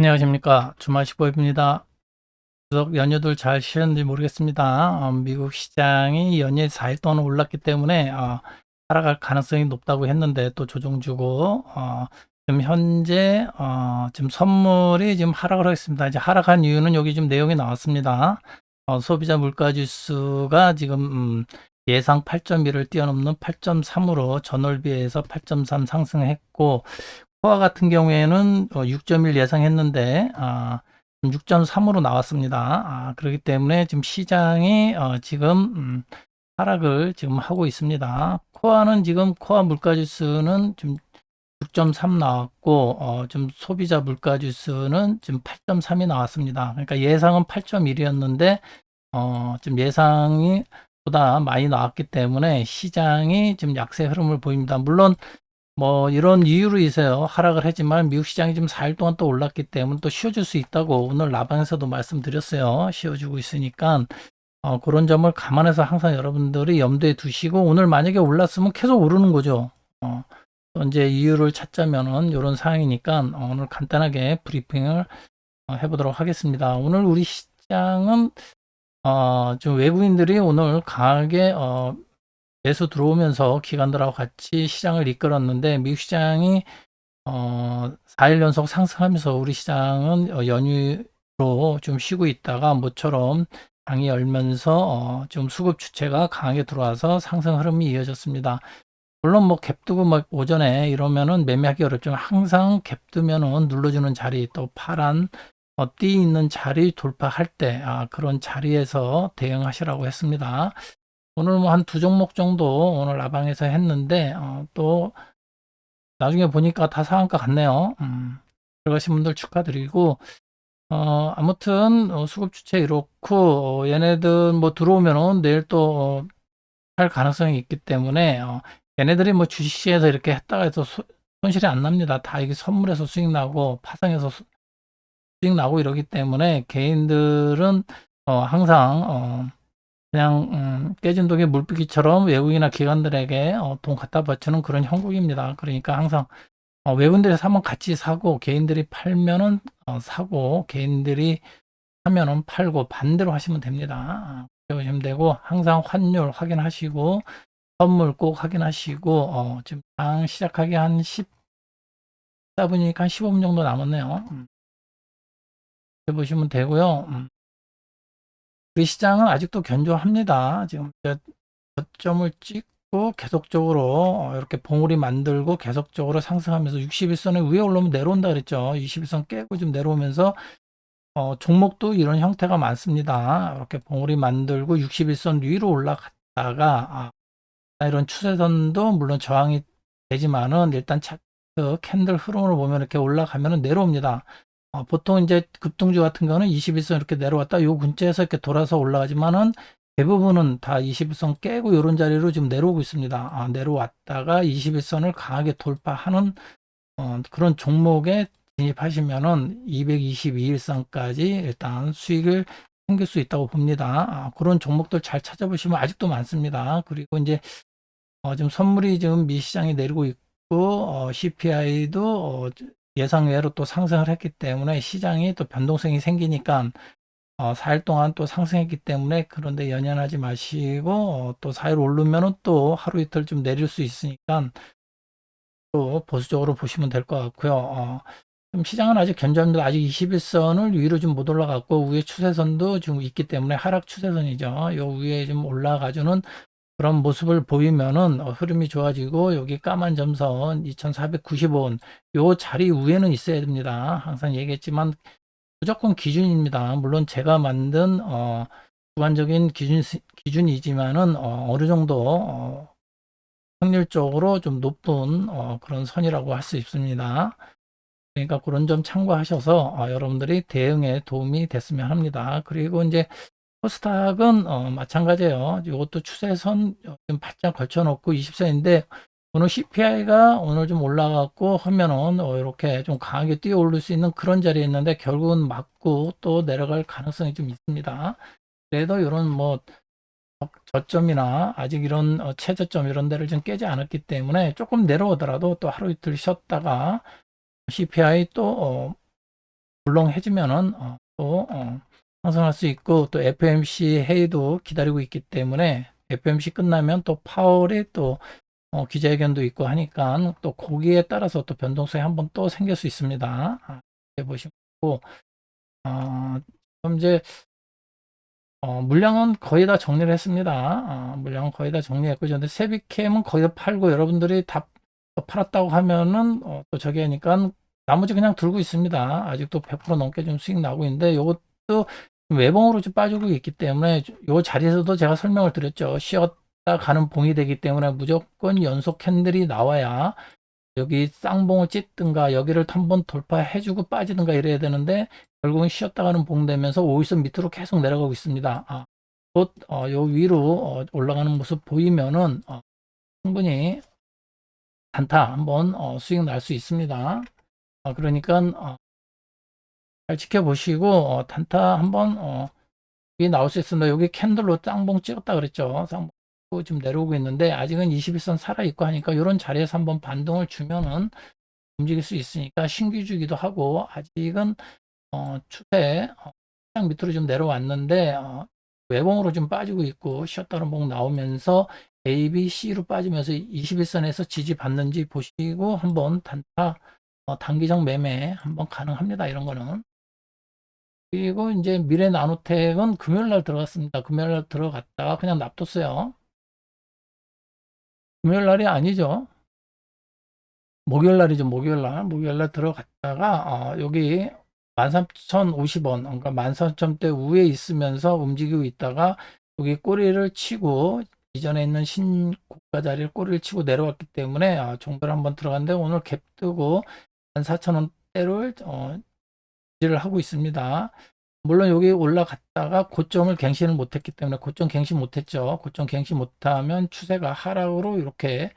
안녕하십니까. 주말 15일입니다. 추석 연휴들 잘 쉬었는지 모르겠습니다. 어, 미국 시장이 연일 4일 동안 올랐기 때문에 어, 하락할 가능성이 높다고 했는데 또 조정 주고 어, 지금 현재 어, 지금 선물이 지금 하락을 하겠습니다. 이제 하락한 이유는 여기 좀 내용이 나왔습니다. 어, 소비자 물가 지수가 지금 음, 예상 8.1을 뛰어넘는 8.3으로 전월 비해서 8.3 상승했고 코아 같은 경우에는 6.1 예상했는데 아, 6.3으로 나왔습니다. 아, 그렇기 때문에 지금 시장이 어, 지금 음, 하락을 지금 하고 있습니다. 코아는 지금 코아 물가지수는 지금 6.3 나왔고 어, 좀 소비자 물가지수는 지금 8.3이 나왔습니다. 그러니까 예상은 8.1이었는데 어, 지금 예상이 보다 많이 나왔기 때문에 시장이 지금 약세 흐름을 보입니다. 물론 뭐 이런 이유로 인해서 하락을 했지만 미국 시장이 지금 4일 동안 또 올랐기 때문에 또 쉬어줄 수 있다고 오늘 라방에서도 말씀드렸어요. 쉬어주고 있으니까 어, 그런 점을 감안해서 항상 여러분들이 염두에 두시고 오늘 만약에 올랐으면 계속 오르는 거죠. 어, 또 이제 이유를 찾자면은 이런 상황이니까 어, 오늘 간단하게 브리핑을 어, 해보도록 하겠습니다. 오늘 우리 시장은 어, 좀 외국인들이 오늘 강하게 어, 매수 들어오면서 기관들하고 같이 시장을 이끌었는데 미국 시장이 어, 4일 연속 상승하면서 우리 시장은 어, 연휴로 좀 쉬고 있다가 모처럼 장이 열면서 어, 좀 수급 주체가 강하게 들어와서 상승 흐름이 이어졌습니다. 물론 뭐 갭두고 막 오전에 이러면은 매매하기 어렵지만 항상 갭두면은 눌러주는 자리 또 파란 어, 띠 있는 자리 돌파할 때 아, 그런 자리에서 대응하시라고 했습니다. 오늘 뭐 한 두 종목 정도 오늘 라방에서 했는데 어, 또 나중에 보니까 다 상한가 같네요. 음, 들어가신 분들 축하드리고 어, 아무튼 어, 수급 주체 이렇고 어, 얘네들 뭐 들어오면은 내일 또할 가능성이 있기 때문에 어, 얘네들이 뭐 주식시에서 이렇게 했다가 해서 소- 손실이 안 납니다. 다 이게 선물에서 수익 나고 파상에서 수- 수익 나고 이러기 때문에 개인들은 어, 항상 어, 그냥 음, 깨진 독에 물비기처럼 외국이나 기관들에게 어, 돈 갖다 바치는 그런 형국입니다. 그러니까 항상 어, 외국인들이 사면 같이 사고 개인들이 팔면은 어, 사고 개인들이 사면은 팔고 반대로 하시면 됩니다. 아, 그렇게 하시면 되고 항상 환율 확인하시고 선물 꼭 확인하시고 어, 지금 장 시작하기 한 14분이니까 한 15분 정도 남았네요. 음. 보시면 되고요. 음. 우리 시장은 아직도 견조합니다. 지금 저점을 찍고 계속적으로 어, 이렇게 봉우리 만들고 계속적으로 상승하면서 61선을 위에 올라오면 내려온다 그랬죠. 21선 깨고 좀 내려오면서 어, 종목도 이런 형태가 많습니다. 이렇게 봉우리 만들고 61선 위로 올라갔다가 아, 이런 추세선도 물론 저항이 되지만은 일단 차트 캔들 흐름으로 보면 이렇게 올라가면은 내려옵니다. 어, 보통 이제 급등주 같은 경우는 21선 이렇게 내려왔다 요 근처에서 이렇게 돌아서 올라가지만은 대부분은 다 21선 깨고 이런 자리로 지금 내려오고 있습니다. 아, 내려왔다가 21선을 강하게 돌파하는 어, 그런 종목에 진입하시면은 222일선까지 일단 수익을 챙길 수 있다고 봅니다. 아, 그런 종목들 잘 찾아보시면 아직도 많습니다. 그리고 이제 어, 지금 선물이 지금 미시장이 내리고 있고 어, CPI도 어, 예상외로 또 상승을 했기 때문에 시장이 또 변동성이 생기니까 어, 4일 동안 또 상승했기 때문에 그런데 연연하지 마시고 어, 또 4일 오르면은 또 하루 이틀 좀 내릴 수 있으니까 또 보수적으로 보시면 될 것 같고요. 어, 좀 시장은 아직 견조합니다. 아직 21선을 위로 좀 못 올라갔고 위에 추세선도 지금 있기 때문에 하락 추세선이죠. 요 위에 좀 올라가주는 그런 모습을 보이면은 어, 흐름이 좋아지고 여기 까만 점선 2495원 요 자리 위에는 있어야 됩니다. 항상 얘기했지만 무조건 기준입니다. 물론 제가 만든 어, 주관적인 기준 기준이지만은 어, 어느 정도 어, 확률적으로 좀 높은 어, 그런 선이라고 할 수 있습니다. 그러니까 그런 점 참고하셔서 어, 여러분들이 대응에 도움이 됐으면 합니다. 그리고 이제 코스닥은 어, 마찬가지예요. 이것도 추세선 좀 바짝 걸쳐놓고 20선인데 오늘 CPI가 오늘 좀 올라갔고 하면은 어, 이렇게 좀 강하게 뛰어 오를 수 있는 그런 자리에 있는데 결국은 맞고 또 내려갈 가능성이 좀 있습니다. 그래도 이런 뭐 저점이나 아직 이런 어, 최저점 이런 데를 좀 깨지 않았기 때문에 조금 내려오더라도 또 하루 이틀 쉬었다가 CPI 또 어, 물렁해지면은 어, 또 어, 상승할 수 있고 또 FMC 회의도 기다리고 있기 때문에 FMC 끝나면 또 파월이 또 어, 기자회견도 있고 하니까 또 거기에 따라서 또 변동성이 한번 또 생길 수 있습니다. 아, 보시고 어, 이제 어, 물량은 거의 다 정리를 했습니다. 어, 물량은 거의 다 정리했고, 근데 세비캠은 거의 다 팔고 여러분들이 다 팔았다고 하면은 어, 또 저기 하니까 나머지 그냥 들고 있습니다. 아직도 100% 넘게 좀 수익 나고 있는데 이것 도 외봉으로 좀 빠지고 있기 때문에 요 자리에서도 제가 설명을 드렸죠. 쉬었다 가는 봉이 되기 때문에 무조건 연속 캔들이 나와야 여기 쌍봉을 찢든가 여기를 한번 돌파해주고 빠지든가 이래야 되는데 결국은 쉬었다 가는 봉 되면서 5일선 밑으로 계속 내려가고 있습니다. 아, 곧, 어, 요 위로 어, 올라가는 모습 보이면은 어, 충분히 단타 한번 어, 수익 날 수 있습니다. 어, 그러니까 어, 잘 지켜보시고 어, 단타 한번 어, 여기 나올 수 있습니다. 여기 캔들로 쌍봉 찍었다 그랬죠. 쌍봉 지금 내려오고 있는데 아직은 21선 살아 있고 하니까 이런 자리에서 한번 반동을 주면은 움직일 수 있으니까 신규주기도 하고 아직은 어, 추세 어, 시장 밑으로 좀 내려왔는데 어, 외봉으로 좀 빠지고 있고 쉬었다는 봉 나오면서 A, B, C로 빠지면서 21선에서 지지 받는지 보시고 한번 단타 어, 단기적 매매 한번 가능합니다. 이런 거는 그리고 이제 미래 나노텍은 금요일 날 들어갔습니다. 금요일 날 들어갔다가 그냥 놔뒀어요. 금요일 날이 아니죠. 목요일 날이죠. 목요일 날. 목요일 날 들어갔다가 어, 여기 13,050원, 그러니까 13,000대 위에 있으면서 움직이고 있다가 여기 꼬리를 치고 이전에 있는 신고가 자리를 꼬리를 치고 내려왔기 때문에 아, 종별 한번 들어갔는데 오늘 갭 뜨고 14,000원대를 어, 유지를 하고 있습니다. 물론 여기 올라갔다가 고점을 갱신을 못했기 때문에 고점 갱신 못했죠. 고점 갱신 못하면 추세가 하락으로 이렇게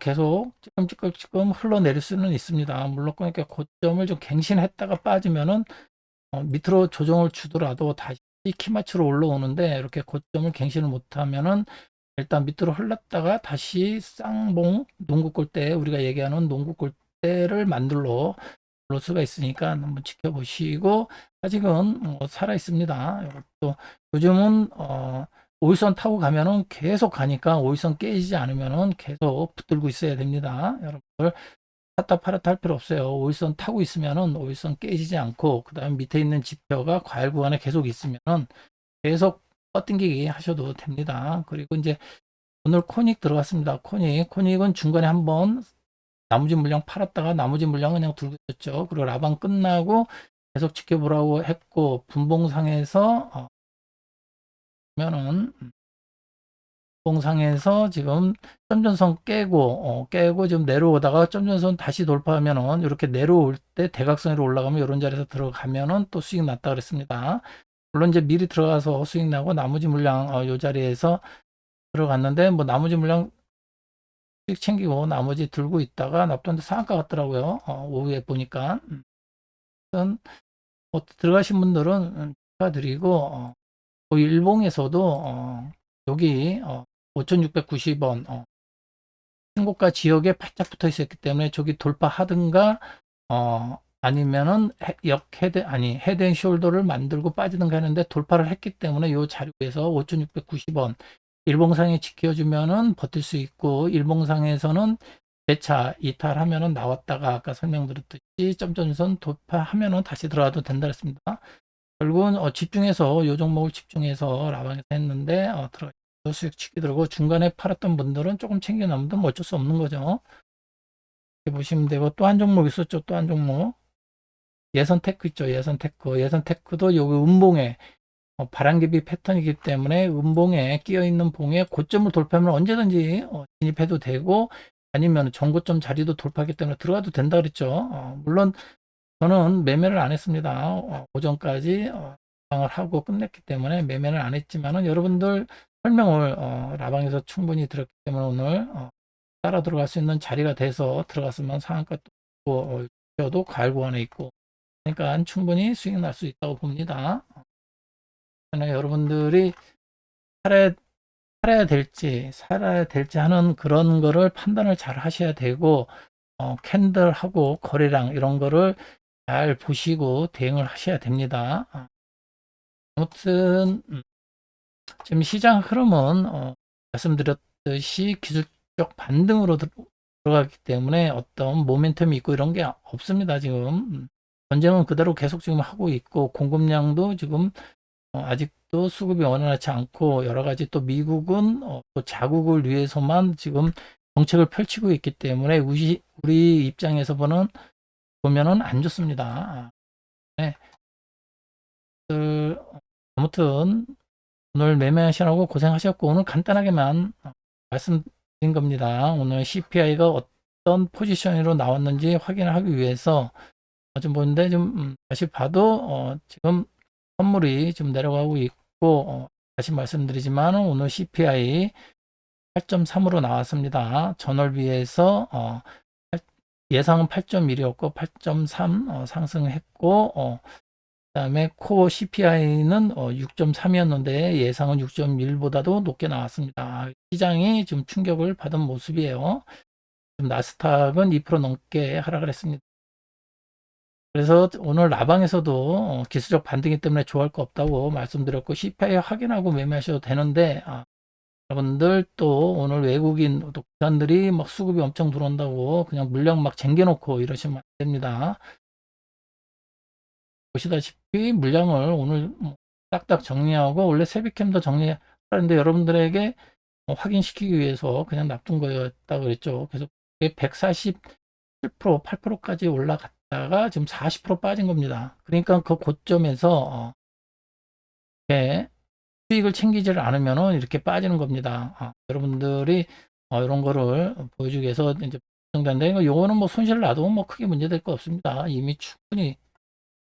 계속 찌끔찌끔찌끔 흘러내릴 수는 있습니다. 물론 그러니까 고점을 좀 갱신했다가 빠지면은 어, 밑으로 조정을 주더라도 다시 키마치로 올라오는데 이렇게 고점을 갱신을 못하면은 일단 밑으로 흘렀다가 다시 쌍봉 농구 골대 우리가 얘기하는 농구 골대를 만들러 올 수가 있으니까 한번 지켜보시고 아직은 뭐 살아 있습니다. 이것도 요즘은 어, 오일선 타고 가면은 계속 가니까 오일선 깨지지 않으면은 계속 붙들고 있어야 됩니다. 여러분들 샀다 팔았다 할 필요 없어요. 오일선 타고 있으면은 오일선 깨지지 않고 그 다음 밑에 있는 지표가 과열 구간에 계속 있으면은 계속 뻗당기기 하셔도 됩니다. 그리고 이제 오늘 코닉 들어갔습니다. 코닉 코닉은 중간에 한번 나머지 물량 팔았다가 나머지 물량은 그냥 들고 있었죠. 그리고 라방 끝나고 계속 지켜보라고 했고 분봉상에서 어, 보면은 분봉상에서 지금 점전선 깨고 어, 깨고 지금 내려오다가 점전선 다시 돌파하면은 이렇게 내려올 때 대각선으로 올라가면 이런 자리에서 들어가면은 또 수익 났다 그랬습니다. 물론 이제 미리 들어가서 수익 나고 나머지 물량 어, 요 자리에서 들어갔는데 뭐 나머지 물량 챙기고 나머지 들고 있다가 납돈데 상한가 같더라고요. 어, 오후에 보니까. 음. 뭐 들어가신 분들은 축하드리고 어, 그 일봉에서도 어, 여기 어, 5,690원 어, 신고가 지역에 바짝 붙어 있었기 때문에 저기 돌파하든가 어, 아니면은 역 헤드 아니 헤드 앤 숄더를 만들고 빠지든가 하는데 돌파를 했기 때문에 이 자료에서 5,690원 일봉상에 지켜주면은 버틸 수 있고 일봉상에서는 대차 이탈하면은 나왔다가 아까 설명드렸듯이 점점선 돌파하면은 다시 들어가도 된다 했습니다. 결국은 어, 집중해서 요 종목을 집중해서 라방에서 했는데 어, 들어 수익 치기 들고 중간에 팔았던 분들은 조금 챙겨 남으면 뭐 어쩔 수 없는 거죠. 이렇게 보시면 되고 또 한 종목 있었죠. 또 한 종목 예선 테크 있죠. 예선 테크 예선 테크도 여기 음봉에 어, 바람개비 패턴이기 때문에 음봉에 끼어 있는 봉에 고점을 돌파하면 언제든지 어, 진입해도 되고 아니면 정고점 자리도 돌파하기 때문에 들어가도 된다 그랬죠. 어, 물론 저는 매매를 안 했습니다. 어, 오전까지 어, 라방을 하고 끝냈기 때문에 매매를 안 했지만은 여러분들 설명을 어, 라방에서 충분히 들었기 때문에 오늘 어, 따라 들어갈 수 있는 자리가 돼서 들어갔으면 상한가 또 어, 도 과열 구간에 있고 그러니까 충분히 수익 날 수 있다고 봅니다. 그러나 여러분들이 살아야, 살아야 될지 살아야 될지 하는 그런 거를 판단을 잘 하셔야 되고 어, 캔들하고 거래량 이런 거를 잘 보시고 대응을 하셔야 됩니다. 아, 아무튼 음, 지금 시장 흐름은 어, 말씀드렸듯이 기술적 반등으로 들- 들어가기 때문에 어떤 모멘텀이 있고 이런 게 없습니다. 지금 음, 전쟁은 그대로 계속 지금 하고 있고 공급량도 지금 어, 아직도 수급이 원활하지 않고 여러 가지 또 미국은 어, 또 자국을 위해서만 지금 정책을 펼치고 있기 때문에 우리, 우리 입장에서 보는 보면은 안 좋습니다. 아, 네. 그, 아무튼 오늘 매매하시라고 고생하셨고 오늘 간단하게만 어, 말씀드린 겁니다. 오늘 CPI가 어떤 포지션으로 나왔는지 확인을 하기 위해서 어, 좀 보는데 좀 음, 다시 봐도 어, 지금 선물이 좀 내려가고 있고 어, 다시 말씀드리지만 오늘 CPI 8.3으로 나왔습니다. 전월 비해서 어, 팔- 예상은 8.1이었고 8.3 어, 상승했고 어, 그다음에 코어 CPI는 어, 6.3이었는데 예상은 6.1보다도 높게 나왔습니다. 시장이 좀 충격을 받은 모습이에요. 지금 나스닥은 2% 넘게 하락을 했습니다. 그래서 오늘 라방에서도 어, 기술적 반등이 때문에 좋아할 거 없다고 말씀드렸고 CPI 확인하고 매매하셔도 되는데 아, 여러분들 또 오늘 외국인 또 기관들이 막 수급이 엄청 들어온다고 그냥 물량 막 쟁겨놓고 이러시면 안 됩니다. 보시다시피 물량을 오늘 뭐 딱딱 정리하고 원래 세비캠도 정리하는데 여러분들에게 어, 확인시키기 위해서 그냥 놔둔 거였다 그랬죠. 그래서 147%, 8%까지 올라갔다 가 지금 40% 빠진 겁니다. 그러니까 그 고점에서 어, 이렇게 수익을 챙기지를 않으면 이렇게 빠지는 겁니다. 아, 여러분들이 어, 이런 거를 보여주기 위해서 이제 정단데 요거는 뭐 손실 나도 뭐 크게 문제될 거 없습니다. 이미 충분히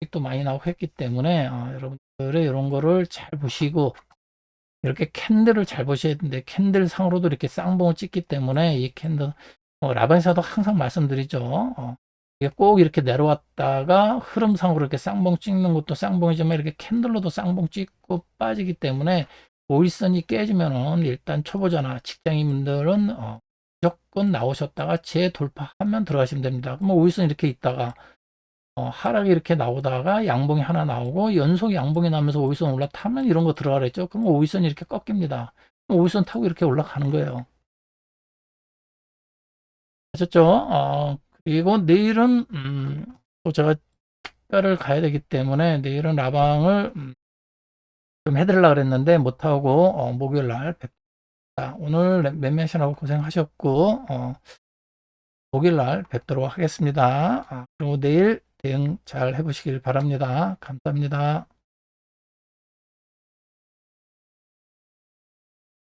수익도 많이 나오고 했기 때문에 어, 여러분들의 이런 거를 잘 보시고 이렇게 캔들을 잘 보셔야 되는데 캔들 상으로도 이렇게 쌍봉을 찍기 때문에 이 캔들 어, 라반에서도 항상 말씀드리죠. 어, 꼭 이렇게 내려왔다가 흐름상으로 이렇게 쌍봉 찍는 것도 쌍봉이지만 이렇게 캔들로도 쌍봉 찍고 빠지기 때문에 오일선이 깨지면은 일단 초보자나 직장인분들은 어, 무조건 나오셨다가 재돌파하면 들어가시면 됩니다. 그럼 오일선 이렇게 있다가 어, 하락이 이렇게 나오다가 양봉이 하나 나오고 연속 양봉이 나면서 오일선 올라타면 이런 거 들어가 그랬죠. 그럼 오일선이 이렇게 꺾입니다. 오일선 타고 이렇게 올라가는 거예요. 아셨죠? 어, 그리고 내일은 음, 또 제가 특가를 가야 되기 때문에 내일은 라방을 음, 좀 해드리려고 그랬는데 못하고 어, 목요일 날 뵙다. 오늘 매매하시느라고 고생하셨고 어, 목요일 날 뵙도록 하겠습니다. 아, 그리고 내일 대응 잘 해보시길 바랍니다. 감사합니다.